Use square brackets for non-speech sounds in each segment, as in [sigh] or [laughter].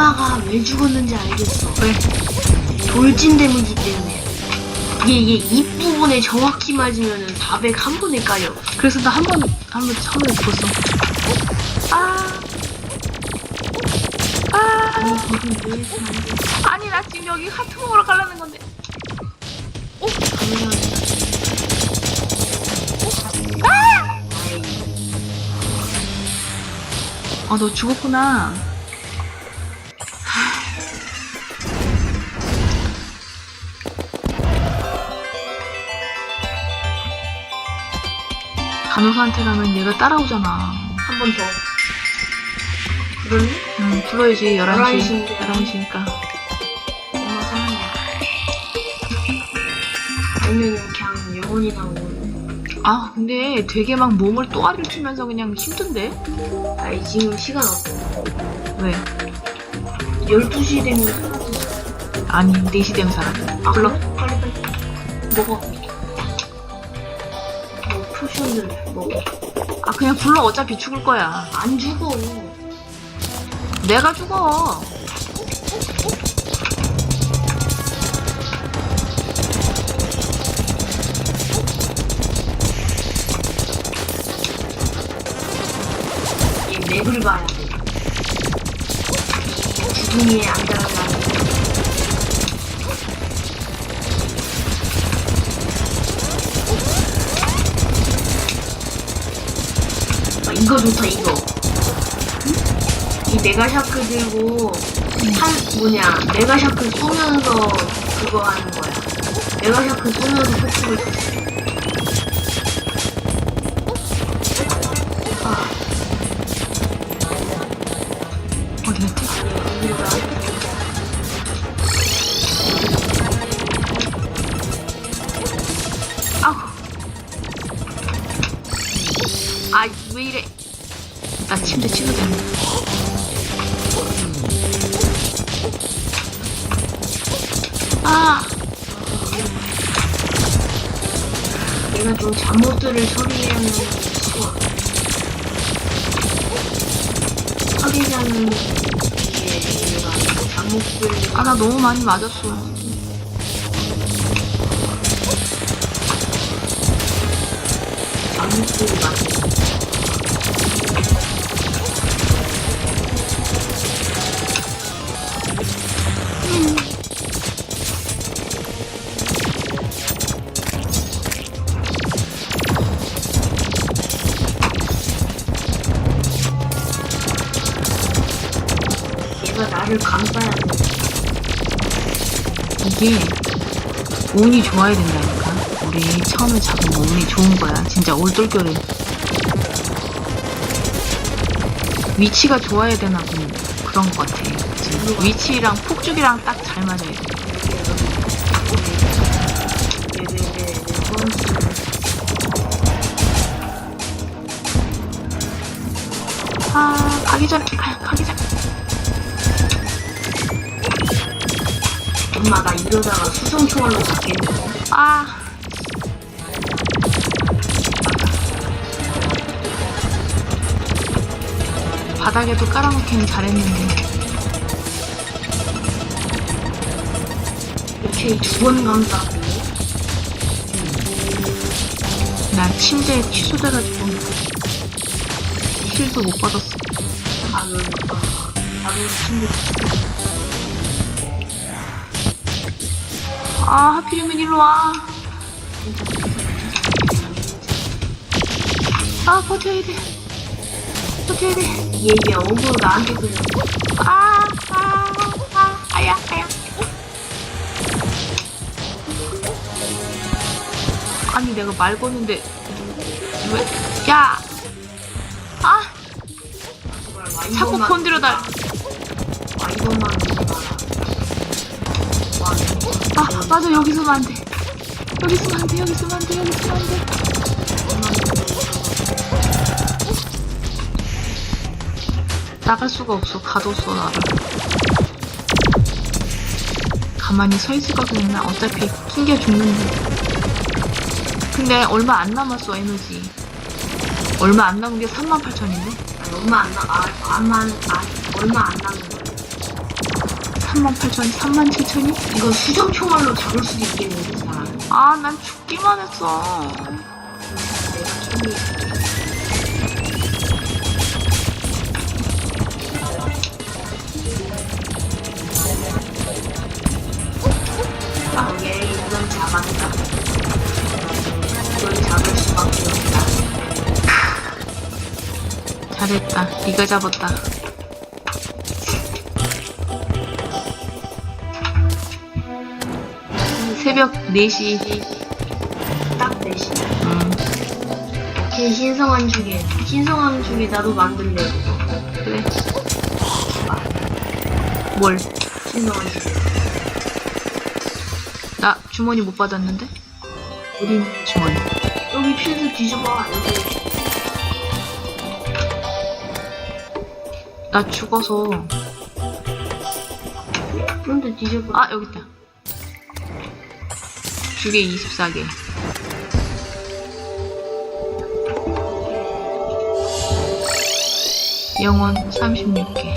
악마가 왜 죽었는지 알겠어. 왜? 돌진 데미지 때문에. 이게, 이게 입 부분에 정확히 맞으면은 400한 번에 까요. 그래서 나 한 번, 한 번 처음에 죽었어. 아. 아. 아니, 나 지금 여기 하트 먹으러 가려는 건데. 감사합니다. 아, 너 죽었구나. 간호사한테 가면 얘가 따라오잖아. 한 번 더. 그러네? 응, 불러야지, 11시. 11시 인데. 11시니까. 엄마 사랑해. 아니면 그냥 영원히 나오고. 아, 근데 되게 막 몸을 또아리를 치면서 그냥 힘든데? 아니, 지금 시간 없어. 왜? 12시 되면 사라지지. 아니, 4시 되면 사라져. 아, 불러. 빨리, 빨리. 먹어. 뭐, 포션을 먹어. 아, 그냥 불러. 어차피 죽을 거야. 안 죽어. 내가 죽어. 얘 맵을 봐야 돼. 주둥이에 앉아가지고. 이거 좋다, 이거. 이 메가샤크 들고, 한, 뭐냐, 메가샤크 쏘면서 그거 하는 거야. 메가샤크 쏘면서 폭죽을 처리하는 이게 얘가 잠옷들 아, 나 너무 많이 맞았어. 잠옷들이 많아. 이게 운이 좋아야 된다니까. 우리 처음에 잡은 거 운이 좋은 거야. 진짜 올돌결에. 위치가 좋아야 되나 보네. 그런 것 같아. 지금 위치랑 폭죽이랑 딱 잘 맞아야 돼. 아, 가기 전에, 가, 엄마 나 이러다가 수성초월로 잡겠네. 아. 바닥에도 깔아놓기는 잘했는데. 오케이 두번 감싸고. 난 침대에 취소돼가지고 힐도 못 받았어. 나는 어, 나도 친구 아 하필이면 일로 와. 아 버텨야 돼. 버텨야 돼. 얘얘 어그로 나한테 그려. 아, 아, 아, 아야, 아야. 아니 내가 말 거는데 왜? 야, 아, 자꾸 건드려달. 와 이것만 믿지 마라. 와 이거 아 맞아 여기 서면 안 돼. 여기 서면 안 돼. 여기 서면 안 돼. 여기 서면 안 돼. 나갈 수가 없어. 가뒀어 나를. 가만히 서 있을 거 그랬나? 어차피 낑겨 죽는데. 근데 얼마 안 남았어 에너지. 얼마 안 남은 게 38,000인데? 아니, 얼마 안 나, 아, 안, 만, 아, 얼마 안 남은 거야. 3만 8천, 3만 7천이? 이거 수정 총알로 잡을 수도 있겠는데 사람. 아, 난 죽기만 했어. 내가 총이 아, 얘 이건 잡았다. 이건 잡을 수밖에 없다. 잘했다. 네가 잡았다. 새벽 4시. 딱 대신. 음, 오케이, 신성한 죽이. 신성한 죽이 나도 만들래. 그래. 뭘? 신성한 죽이. 나 주머니 못 받았는데? 어디 주머니? 여기 필드 뒤져봐, 여기. 나 죽어서. 그런데 뒤져봐. 아, 여기 있다. 주게 24개. 영원 36개.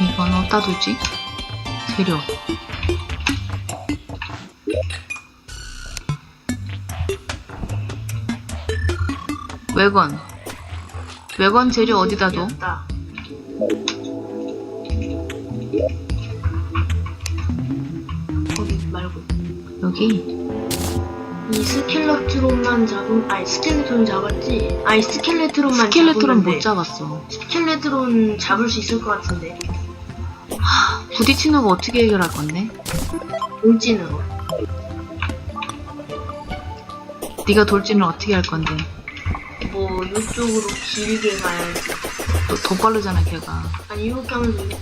이건 어디다 두지? 재료. 외건. 외건 재료 어디다 둬? 다 거기 말고. 여기. 이 스켈레트론만 잡은, 아니, 스켈레트론 잡았지? 아니, 스켈레트론만 스켈레트론 못 돼. 잡았어. 스켈레트론 잡을 수 있을 것 같은데. 부딪히는 거 어떻게 해결할 건데? 돌진으로. 네가 돌진을 어떻게 할 건데? 뭐, 이쪽으로 길게 가야지. 또더 빠르잖아 걔가. 아니, 이렇게 하면서 이렇게.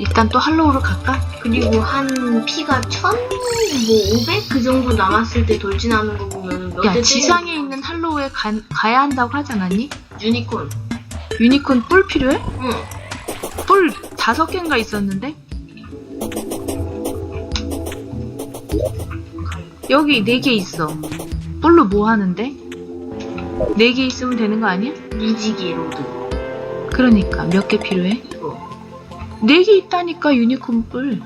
일단 또 할로우로 갈까? 그리고 한 피가 천, 뭐, 오백? 그 정도 남았을 때 돌진하는 거 보면 몇야대 지상에 있는 할로우에 가, 가야 한다고 하지 않았니? 유니콘. 유니콘 뿔 필요해? 응. 뿔 다섯 개인가 있었는데? 여기 네 개 있어. 뿔로 뭐 하는데? 네 개 있으면 되는 거 아니야? 무지개 로드. 그러니까 몇 개 필요해? 이거. 네개 있다니까 유니콘 뿔.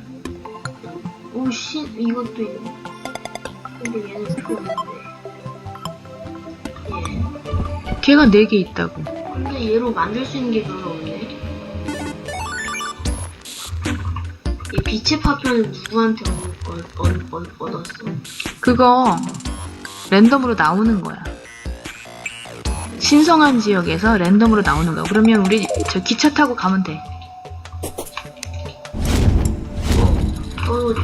오, 씨, 이것도 있네. 근데 얘는 필요 없는데. 예. 걔가 네 개 있다고. 근데 얘로 만들 수 있는 게 별로 없네. 이 빛의 파편을 누구한테 얻, 얻, 얻, 얻었어? 그거 랜덤으로 나오는 거야. 신성한 지역에서 랜덤으로 나오는 거야. 그러면 우리 저 기차 타고 가면 돼. 떨어져.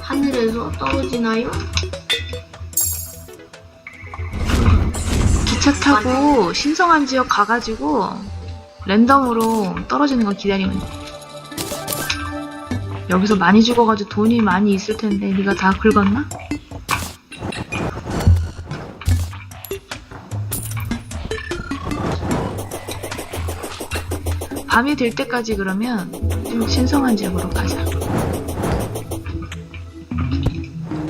하늘에서 떨어지나요? 기차 타고 신성한 지역 가가지고 랜덤으로 떨어지는 거 기다리면 돼. 여기서 많이 죽어가지고 돈이 많이 있을 텐데 네가 다 긁었나? 밤이 될 때까지 그러면 좀 신성한 지역으로 가자.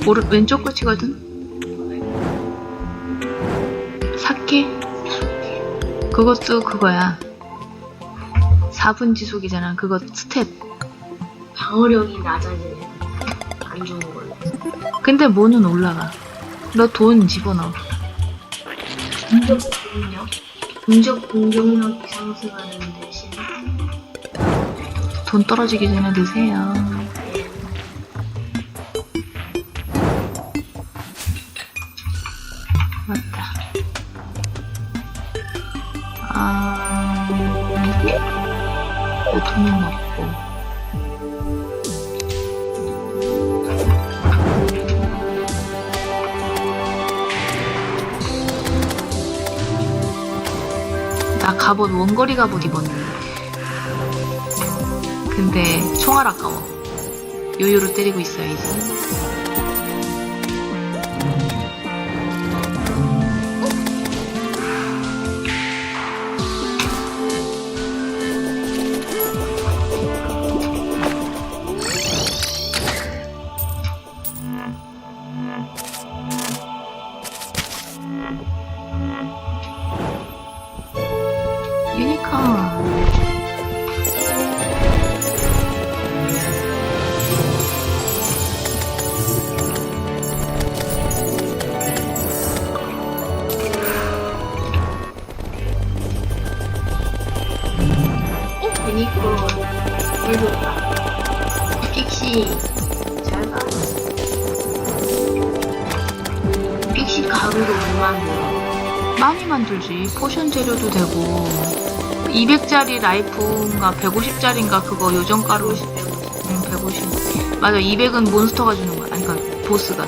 오른 왼쪽 끝이거든. 사케? 그것도 그거야. 4분 지속이잖아. 그거 스탯. 방어력이 낮아지네. 안 좋은 걸로. 근데 뭐는 올라가. 너 돈 집어넣어. 공격 공격. 공격 공격력이 상승하는 대신 돈 떨어지기 전에. 예. 맞다. 아, 돈은 없고. 나 갑옷 원거리 갑옷 입었는데. 근데 총알 아까워. 요요로 때리고 있어야지. 아 픽시 잘 가. 픽시 뭐 만들어? 많이 만들지. 포션 재료도 되고. 200짜리 라이프인가 150짜리인가 그거 요정 가루 50, 150. 응, 150. 맞아, 200은 몬스터가 주는 거야. 아니, 그니까, 보스가.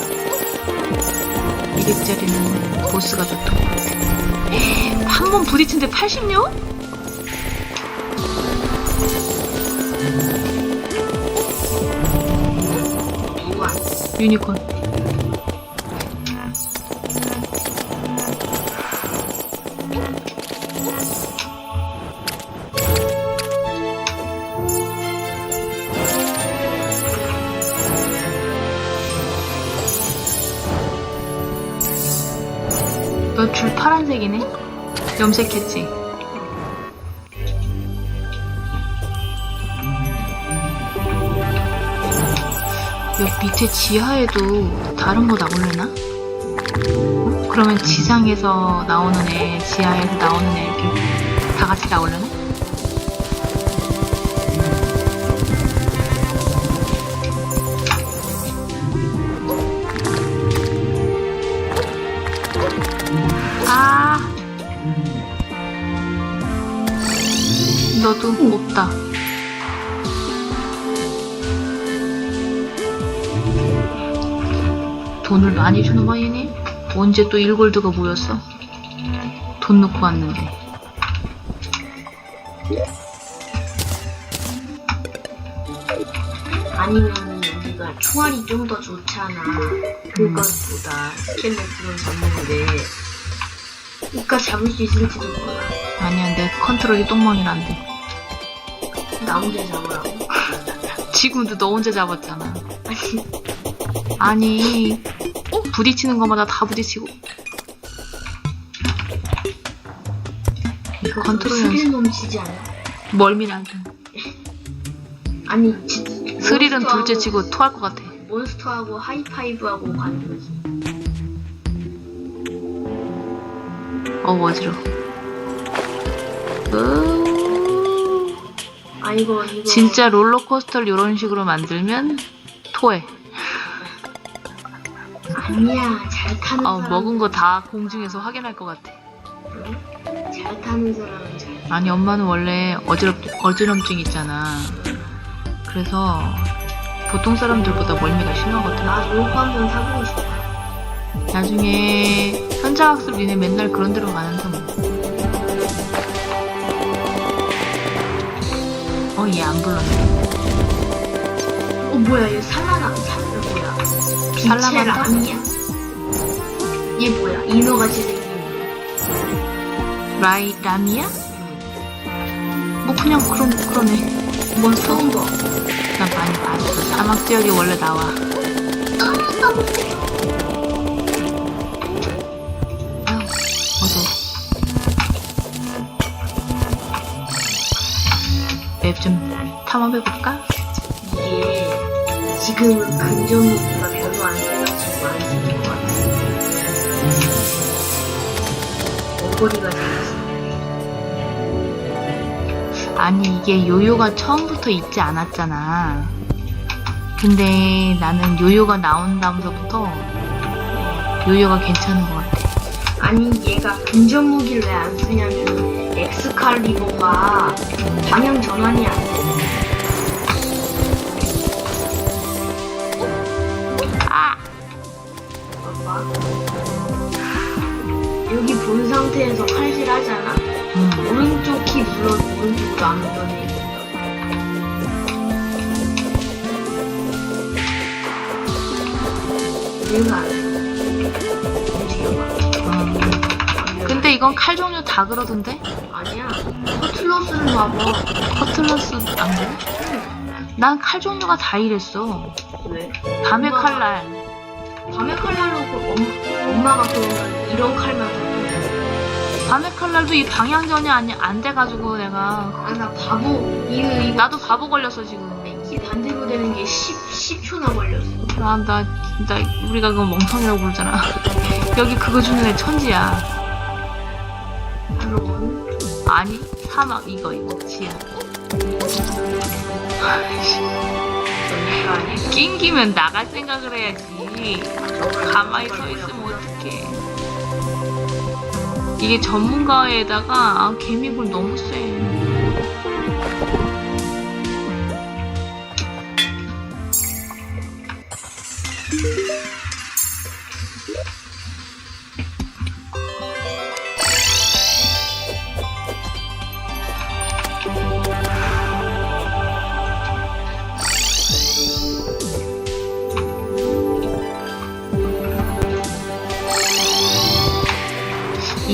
200짜리는 보스가 좋던 것 같아. 한번 부딪힌데 80 유니콘. 너 줄 파란색이네? 염색했지? 밑에 지하에도 다른 거 나올려나? 어? 그러면 지상에서 나오는 애, 지하에서 나오는 애 이렇게 다 같이 나올려나? 아 너도 없다. 돈을 많이 주는 거 얘니? 언제 또 1골드가 모였어? 돈 넣고 왔는데. 아니면 우리가 총알이 좀 더 좋잖아. 그것보다 스켈레톤을 잡는데 이까 잡을 수 있을지도 몰라. 아니야, 내 컨트롤이 똥망이란데. 나 혼자 잡으라고. 지금도 너 혼자 잡았잖아. 아니, 부딪히는 것마다 다 부딪히고. 이거 컨트롤 스릴 연습. 넘치지 않아? 멀미나게. 아니, 지, 스릴은 몬스터하고- 둘째 치고 토할 것 같아. 몬스터하고 하이파이브하고 가는 거지. 어, 어지러워. 으... 아, 이거, 이거. 진짜 롤러코스터를 이런 식으로 만들면 토해. 아니야, 잘 타는 아, 사람. 먹은 거 다 공중에서 확인할 것 같아. 잘 타는 사람은 잘. 아니, 엄마는 원래 어지럽, 어지럼증 있잖아. 그래서 보통 사람들보다 멀미가 심하거든. 나 로프 한번 타보고 싶어. 나중에 현장학습 니네 맨날 그런 데로 가는데 뭐. 어, 얘 안 불렀네. 어, 뭐야, 얘 뭐야. 살라만다? 람이야? 얘 뭐야, 인어같이 생긴. 라이, 라미야? 뭐 그냥 그런, 그러네. 몬스터. 처음 봐. 난 많이 봤어. 사막 지역에 원래 나와. 아유, 어서. 맵 좀 탐험해볼까? 이게 지금은 근접 어거리가 작아서. 아니, 이게 요요가 처음부터 있지 않았잖아. 근데 나는 요요가 나온 다음서부터 요요가 괜찮은 것 같아. 아니 얘가 근접 무기를 왜 안 쓰냐면 엑스칼리버가 방향 전환이 안 돼. 본 상태에서 칼질 하잖아. 음. 오른쪽 키 눌러도 오른쪽으로 안 변해. 얘가 안 돼. 움직여봐. 음. 근데 이건 칼 종류 다 그러던데? 아니야. 커틀러스를 봐봐. 커틀러스 안 그래? 난 칼 종류가 다 이랬어. 왜? 밤의 엄마가- 칼날. 밤에 칼날로 그 엄, 엄마가 그러면 이런 칼만 갖고 밤의 칼날도 이 방향 전이 아니 안 돼가지고 내가 아 나 바보 이거 이거 나도 바보 걸렸어 지금. 이 반대로 되는 게 10, 10초나 걸렸어. 아, 나 진짜 우리가 그거 멍청이라고 부르잖아. [laughs] 여기 그거 주는 애 천지야. 물론 아니 사막 이거 이거 지야. 낑기면 나갈 생각을 해야지. 가만히 서 있으면 어떡해. 이게 전문가에다가 아, 개미굴 너무 세.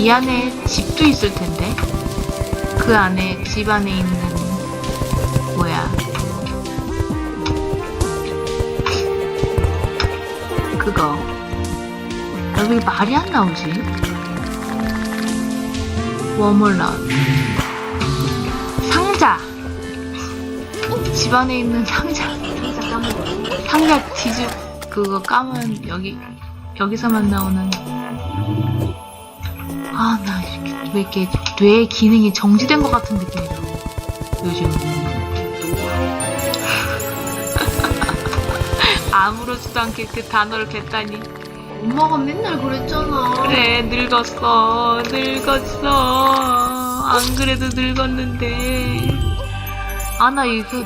이 안에 집도 있을 텐데. 그 안에 집 안에 있는 뭐야? 그거. 여기 말이 안 나오지? 워멀라. 상자. 집 안에 있는 상자. 항상 까먹어. 상자 뒤집 그거 까면 여기 여기서만 나오는 왜 이렇게 뇌 기능이 정지된 것 같은 느낌이 들어 요즘. [laughs] 아무렇지도 않게 그 단어를 뱉다니. 엄마가 맨날 그랬잖아. 그래 늙었어. 늙었어. 안 그래도 늙었는데. 아 나 이거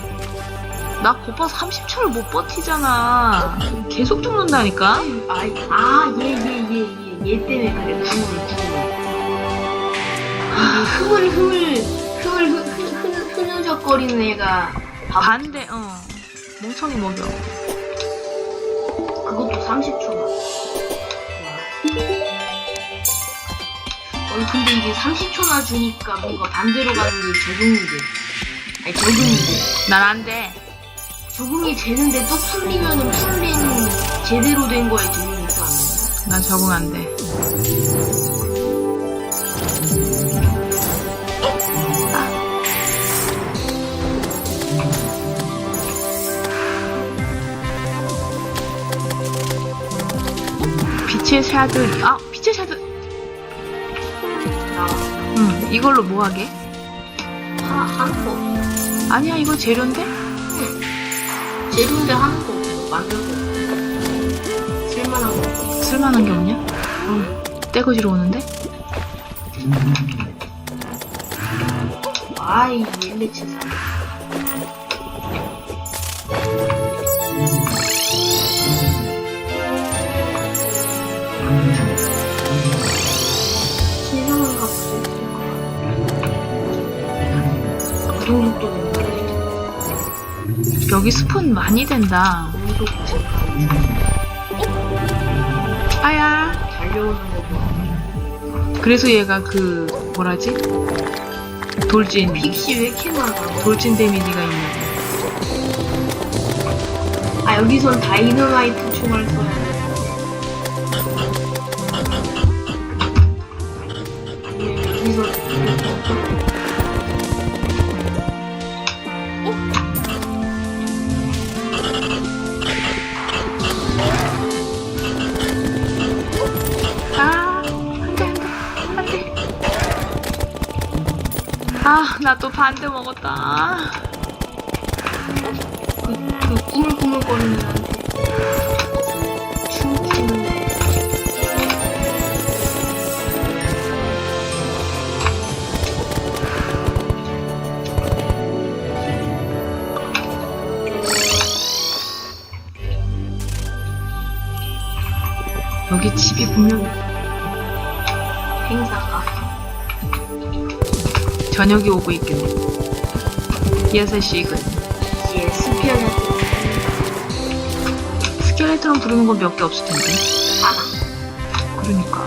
나 고파 30초를 못 버티잖아. 계속 죽는다니까. 아, 얘, 얘, 얘, 얘, 얘 때문에 그래. 구글, 구글. 이 흐물, 흐물, 흐물, 흐, 흐, 흐, 흐느적거리는 애가 밥, 반대 어 멍청이 먹여 그것도 30초만. 어, 근데 이게 30초나 주니까 뭔가 반대로 가는 게 적응이 돼. 아니, 적응이 돼. 난 안돼 적응이 되는데 또 풀리면은 풀린 제대로 된 거에 적응이 또안 된다. 난 적응 안돼 빛의 샤드 아 빛의 샤드. 응 이걸로 뭐 하게 하, 하는 거 없어. 아니야 이거 재료인데 재료인데 하는 거 없어. 만들고. 쓸만한 거. 쓸만한 게 없냐 응 떼거지로 오는데 아이, 일레츠 사. 여기 스폰 많이 된다. 아야. 그래서 얘가 그 뭐라지 돌진 픽시 왜 이렇게 많아? 돌진 데미지가 있는 아, 여기선 다이너마이트 총알 써야 돼. 나 또 반대 먹었다. 그, 그 꾸물꾸물거리는 애한테 춤추는 저녁이 오고 있겠네. 6시군. 이제 스피어는 스켈레톤 부르는 건 몇 개 없을 텐데. 하나. 그러니까.